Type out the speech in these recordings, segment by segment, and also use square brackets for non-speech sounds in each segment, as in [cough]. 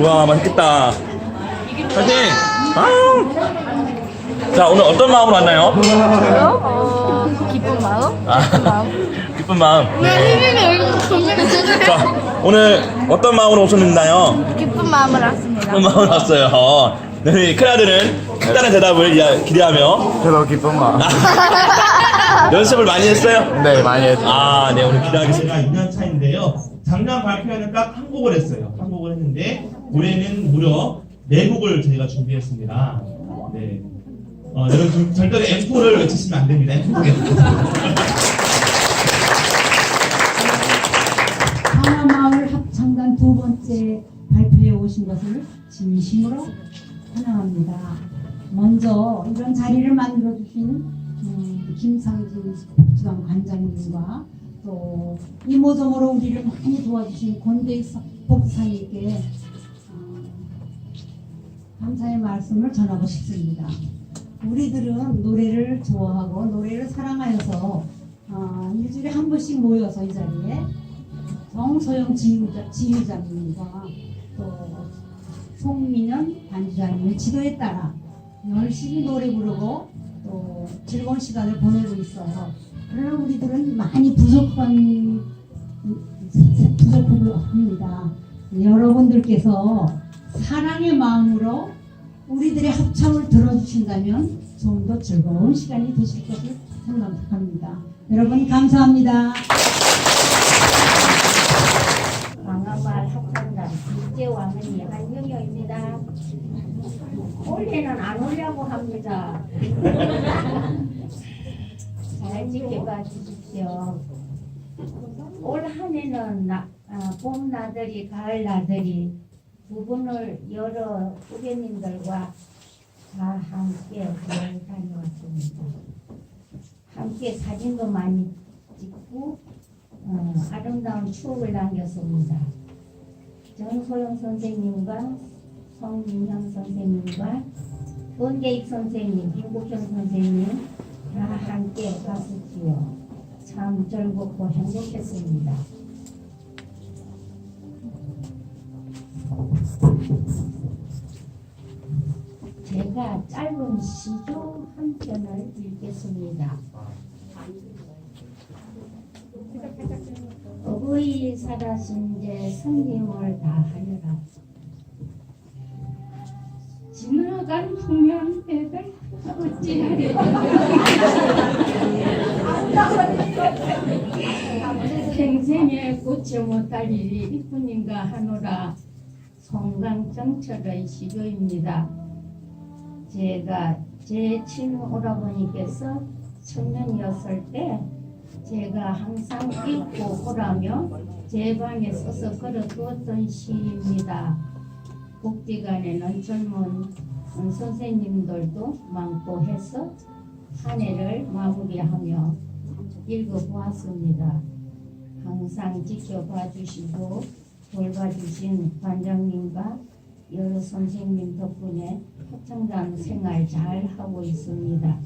우와 맛있겠다. 파이팅! 아! 자 오늘 어떤 마음으로 왔나요? 저요? 어, 기쁜 마음? 아, 기쁜 마음? [laughs] 기쁜 마음. 네. 자 오늘 어떤 마음으로 오셨나요? 기쁜 마음을 왔습니다. 기쁜 마음으로 왔어요. 어. 네, 우리 큰아들은 색다른 대답을 이야- 기대하며 저도 기쁜 마음. 연습을 많이 했어요. 네, 많이 했어요. 아, 네, 오늘 기대하겠습니다. 2년 차인데요. 작년 발표회는 딱 한 곡을 했어요. 한 곡을 했는데, 올해는 무려 네 곡을 저희가 준비했습니다. 네. 어, 여러분, 좀 절대로 M4를 외치시면 안 됩니다. 하나마을 합창단 두 번째 발표에 오신 것을 진심으로 환영합니다. 먼저 이런 자리를 만들어 주신 음, 김상진 복지관 관장님과 또 이모저모로 우리를 많이 도와주신 권대익 복지사님께 어, 감사의 말씀을 전하고 싶습니다. 우리들은 노래를 좋아하고 노래를 사랑하여서 어, 일주일에 한 번씩 모여서 이 자리에 정소영 지휘자, 지휘자님과 또 송민현 반주자님의 지도에 따라 열심히 노래 부르고 또 즐거운 시간을 보내고 있어요. 그러나 우리들은 많이 부족한 부족을 합니다. 여러분들께서 사랑의 마음으로 우리들의 합창을 들어주신다면 좀 더 즐거운 시간이 되실 것을 생각합니다. 여러분 감사합니다. 둘째 왕은이 한영여입니다. 올해는 안 오려고 합니다. [laughs] 잘 지켜봐 주십시오. 올 한해는 나, 아, 봄 나들이, 가을 나들이 두 분을 여러 후배님들과 다 함께 여행 다녀왔습니다. 함께 사진도 많이 찍고 어, 아름다운 추억을 남겼습니다. 정소영 선생님과 성민형 선생님과 권계익 선생님, 김국현 선생님 다 함께 갔었지요. 참 즐겁고 행복했습니다. 제가 짧은 시조 한 편을 읽겠습니다. 어버이 살아신 제 성님을 다하여라. 지나간 풍년 애들 어찌하리 평생에 고치 못할 일이 이뿐인가 하노라 송강정철의 시조입니다. 제가 제 친구 오라버니께서 청년이었을 때 제가 항상 읽고 보라며 제 방에 써서 걸어두었던 시입니다. 복지관에는 젊은 선생님들도 많고 해서 한 해를 마무리하며 읽어보았습니다. 항상 지켜봐 주시고 돌봐주신 관장님과 여러 선생님 덕분에 합창단 생활 잘 하고 있습니다.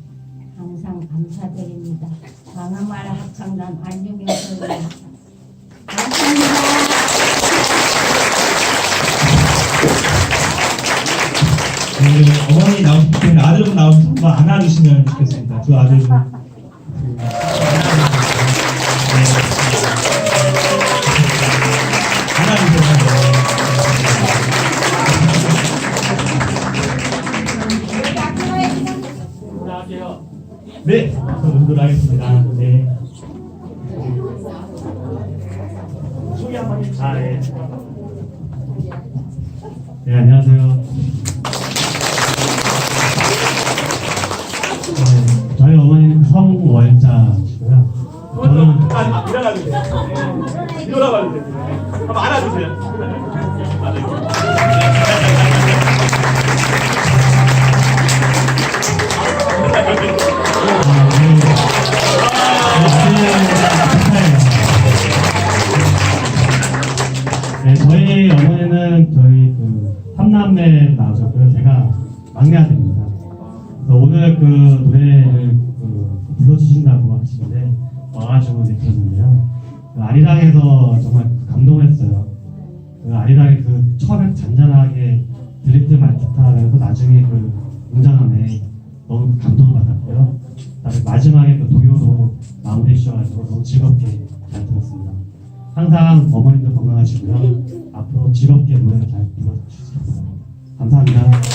항상 감사드립니다. 강화마을 합창단 선생님 감사합니다. 네, 어머니 나오실 텐데 아들분 나오셔서 한번 안아주시면 좋겠습니다. 두 아들분. 네. 안아주세요. 네, 저분들 하겠습니다. 네. 소개 한번 해주세요. 아, 예. 네, 안녕하세요. 네, 저희 어머니는 성월자시고요. 저는 아, 일어나도 돼요. 네. 일어나봐도 돼요. 한번 안아주세요. 삼남매 나오셨고요. 제가 막내 아들입니다. 오늘 그 노래를 그 불러주신다고 하시는데 와가지고 이제 들었는데요. 그 아리랑에서 정말 감동했어요. 그 아리랑의 그 처음에 잔잔하게 들릴 때만 기타라면서 나중에 그 웅장함에 너무 감동을 받았고요. 그다음에 마지막에 그 동요로 마무리해 주셔가지고 너무 즐겁게 잘 들었습니다. 항상 어머님도 건강하시고요. 앞으로 즐겁게 노래 잘 불러주시기 바랍니다. 감사합니다.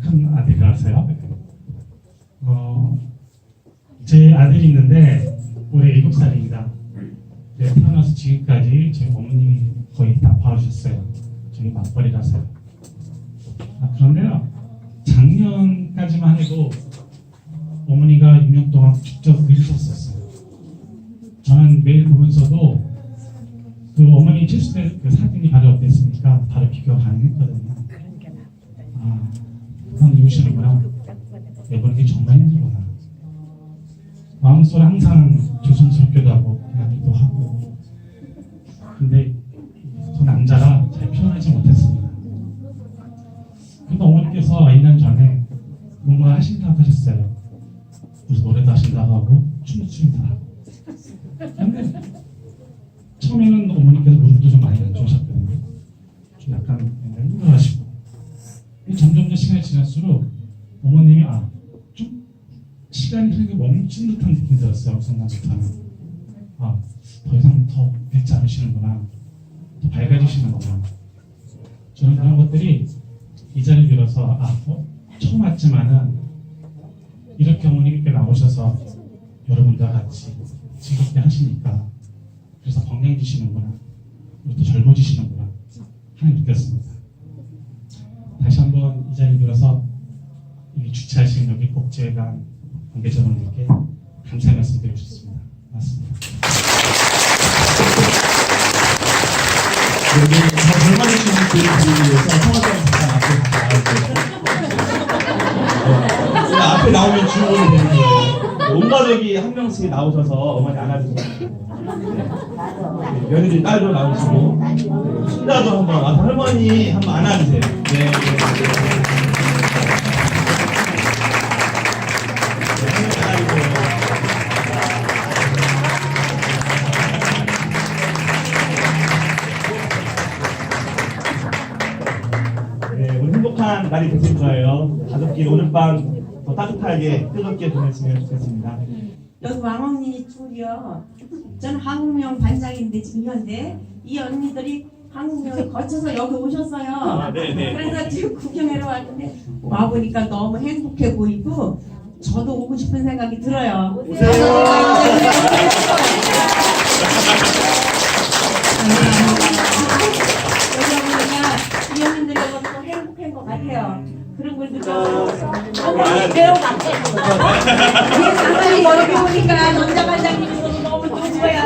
큰 아들이라서요. 어, 제 아들이 있는데 올해 7살입니다. 네, 태어나서 지금까지 저희 어머님이 거의 다 봐주셨어요. 저희 맞벌이라서요. 아, 그런데요, 작년까지만 해도 어머니가 6년 동안 직접 늙으셨었어요. 저는 매일 보면서도 그 어머니 70대 그 사진이 바로 어땠습니까? 바로 비교가 가능했거든요. 아, 내보는 게 정말 힘들구나. 마음속에 항상 조심스럽기도 하고 그러기도 하고 근데 저 남자라 잘 표현하지 못했습니다. 근데 어머니께서 2년 전에 뭔가 하신다고 하셨어요. 그래서 노래도 하신다고 하고 춤도 추신다고 하고 근데 처음에는 어머니께서 무릎도 좀 많이 안 좋으셨거든요. 좀 약간 점점 더 시간이 지날수록 어머님이 아, 좀 시간이 흐르게 멈춘 듯한 느낌이 들었어요. 성남부터는. 아, 더 이상 더 뱉지 않으시는구나. 더 밝아지시는구나. 저는 그런 것들이 이 자리를 빌어서 아, 어, 처음 왔지만은 이렇게 어머님께 나오셔서 여러분들과 같이 즐겁게 하시니까 그래서 건강해지시는구나. 또 젊어지시는구나. 하는 느꼈습니다. 다시 한번 이 자리를 빌어서 이 주최하신 여기 복지회관 관계자분들께 감사의 말씀 드리고 싶습니다. 맞습니다. 여기 위해서 성악장 잠깐 앞에 나오면 주인공이 되는 거예요. 온 가족이 한 명씩 나오셔서 어머니 안아주세요. 네, 며느리 딸도 나오시고 신자도 한번 와서 할머니 한번 안아주세요. 네, 네, 네. 네, 날이 되실 거예요. 가족끼리 오늘 밤 더 따뜻하게 뜨겁게 보냈으면 좋겠습니다. 여기 왕언니 둘이요. 저는 한국명 반장인데 현대 이 언니들이 한국명을 거쳐서 여기 오셨어요. 아, 네, 네. 그래서 지금 구경하러 왔는데 와 보니까 너무 행복해 보이고 저도 오고 싶은 생각이 들어요. 보니까 이 언니들이 또 행복한 것 같아요. 그런 걸 느껴서 어머니 배우 같아요. 장관이 멀리 오니까 남자 반장님이 너무 좋고요.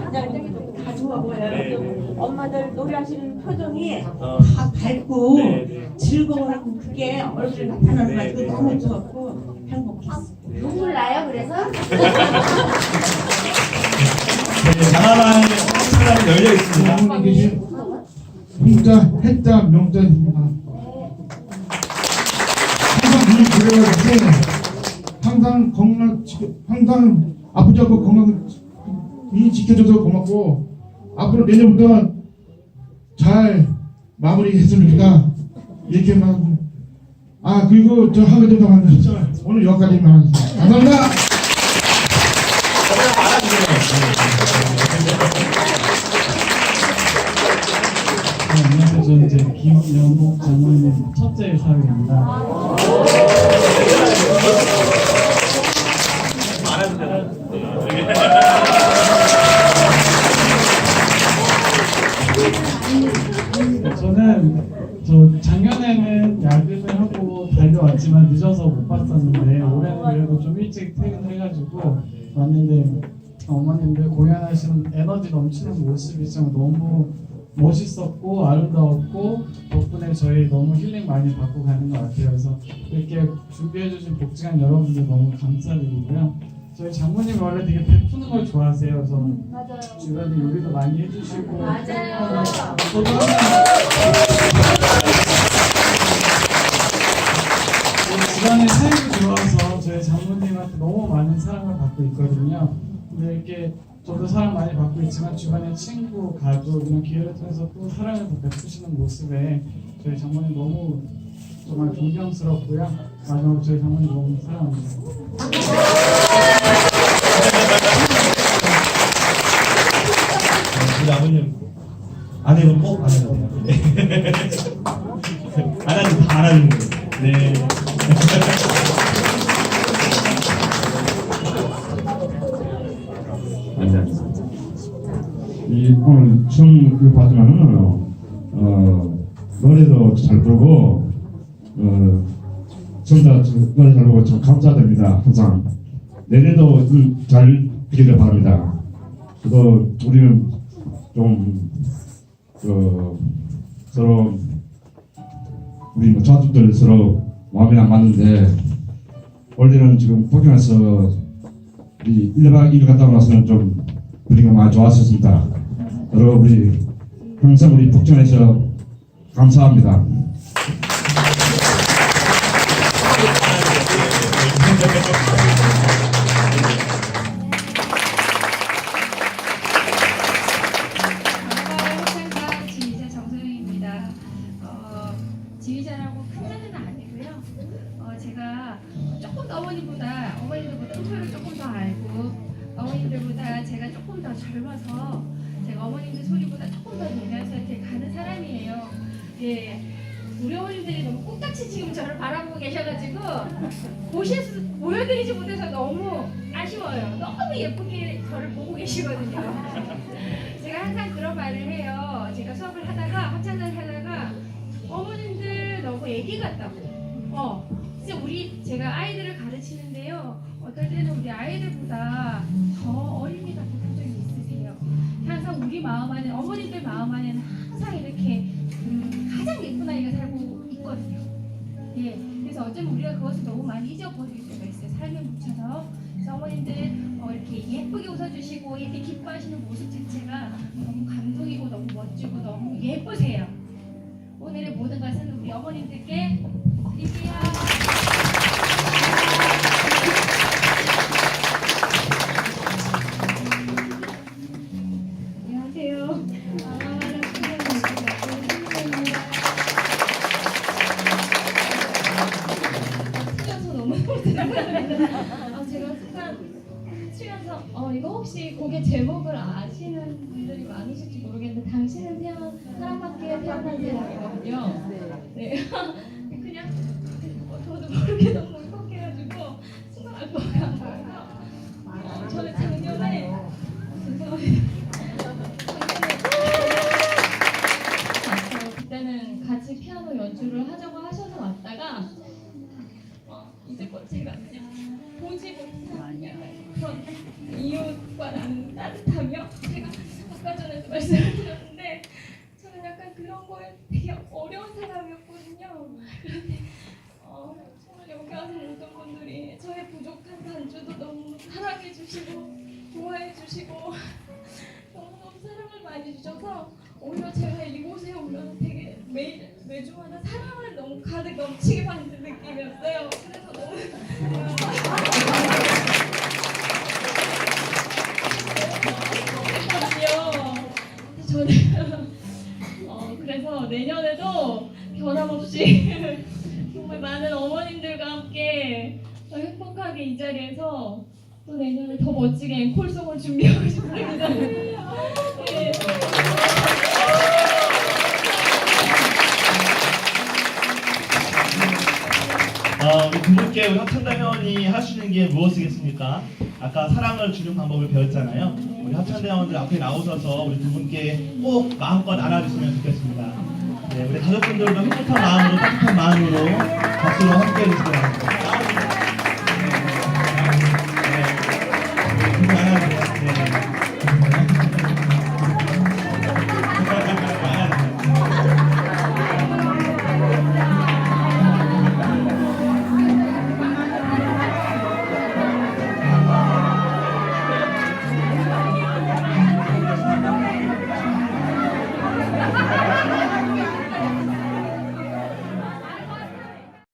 반장님도 다 좋아 보여요. 엄마들 노래하시는 표정이 어, 다 밝고 네, 네. 즐거워하고 그게 얼굴에 나타나는 것 같고 너무 좋았고 행복했어. 눈물 나요 그래서? 네, 장하만의 성사랑이 열려 있습니다. 홍자, 해자, 명자입니다. 항상 눈이 그래가지고 항상 건강, 항상 아프지 않고 건강 이 지켜줘서 고맙고 앞으로 내년부터 잘 마무리했으면 좋겠다 이렇게만 아 그리고 저한 가지 더 만들었죠 오늘 여기까지만 하겠습니다. 감사합니다. 네, 안녕하세요. 저는 이제 김연복 장모님 첫째 사위입니다. 저는 저 작년에는 야근을 하고 달려왔지만 늦어서 못 봤었는데 올해는 그래도 좀 일찍 퇴근해가지고 왔는데 어머님들 공연하시는 에너지 넘치는 모습이 참 너무 멋있었고 아름다웠고 덕분에 저희 너무 힐링 많이 받고 가는 것 같아요. 그래서 이렇게 준비해주신 복지관 여러분들 너무 감사드리고요. 저희 장모님 원래 되게 베푸는 걸 좋아하세요. 그래서 맞아요. 주변에 요리도 많이 해주시고 맞아요. 저도 항상 집안의 사이도 좋아서 저희 장모님한테 너무 많은 사랑을 받고 있거든요. 근데 이렇게 저도 사랑 많이 받고 있지만 주변의 친구, 가족 이런 기회를 통해서 또 사랑을 더 베푸시는 모습에 저희 장모님 너무 정말 존경스럽고요. 마지막으로 저희 장모님 너무 사랑합니다. 우리 아버님 안 해본 꼭안 해도 돼요. 네. 안 하면 다안 하는 거예요. 네. [laughs] 이 오늘 처음 이거 봤지만은 어 노래도 잘 부르고 어 전부 다 노래 잘 부르고 참 감사드립니다 항상 내년도 음, 잘 되기를 바랍니다. 그래도 우리는 좀 그, 서로 우리 뭐 자식들 서로 마음이 안 맞는데 원래는 지금 폭경에서 우리 1박 2일 갔다 나서는 좀 분위기가 많이 좋았었습니다. 여러분 우리 항상 우리 북전에서 감사합니다. 어머님들 소리보다 조금 더 내면서 이렇게 가는 사람이에요. 예. 우리 어머님들이 너무 꼭같이 지금 저를 바라보고 계셔가지고 보실 수, 보여드리지 못해서 너무 아쉬워요. 너무 예쁘게 저를 보고 계시거든요. 제가 항상 그런 말을 해요. 제가 수업을 하다가 합창단을 하다가 어머님들 너무 애기 같다고. 어, 진짜 우리 제가 아이들을 가르치는데요. 어떨 때는 우리 아이들보다 더 어린이 같은 마음 안에 어머님들 마음 안에는 항상 이렇게 음, 가장 예쁜 아이가 살고 있거든요. 예, 그래서 어쩌면 우리가 그것을 너무 많이 잊어버릴 때가 있어요. 삶에 묻혀서. 그래서 어머님들 어, 이렇게 예쁘게 웃어주시고 이렇게 기뻐하시는 모습 자체가 너무 감동이고 너무 멋지고 너무 예쁘세요. 오늘의 모든 것은 우리 어머님들께 드릴게요. 저는 작년에 그때는 같이 피아노 연주를 하자고 하셔서 왔다가 어, 이제껏 제가 그냥 보지 못한 그런 이웃과라는 따뜻하며 제가 아까 전에도 말씀을 드렸는데 저는 약간 그런 거에 되게 어려운 사람이었거든요. 어, 부족한 단주 주시고 너무너무 사랑을 많이 주셔서 오히려 제가 이곳에 오면 되게 매, 매주마다 사랑을 너무 가득 넘치게 받는 느낌이었어요. 그래서 너무 했거든요. 저는 어, 그래서 내년에도 변함없이 [laughs] 정말 많은 어머님들과 함께 더 행복하게 이 자리에서 또 내년에 더 멋지게 앵콜송을 준비하고 싶습니다. 네. 어, 우리 두 분께 우리 수 있는 게 무엇이겠습니까? 아까 사랑을 주는 방법을 배웠잖아요. 우리 합창단 회원들 앞에 나오셔서 우리 두 분께 꼭 마음껏 안아주시면 좋겠습니다. 네, 우리 가족분들도 행복한 마음으로 따뜻한 마음으로 박수로 함께 해주시기 바랍니다.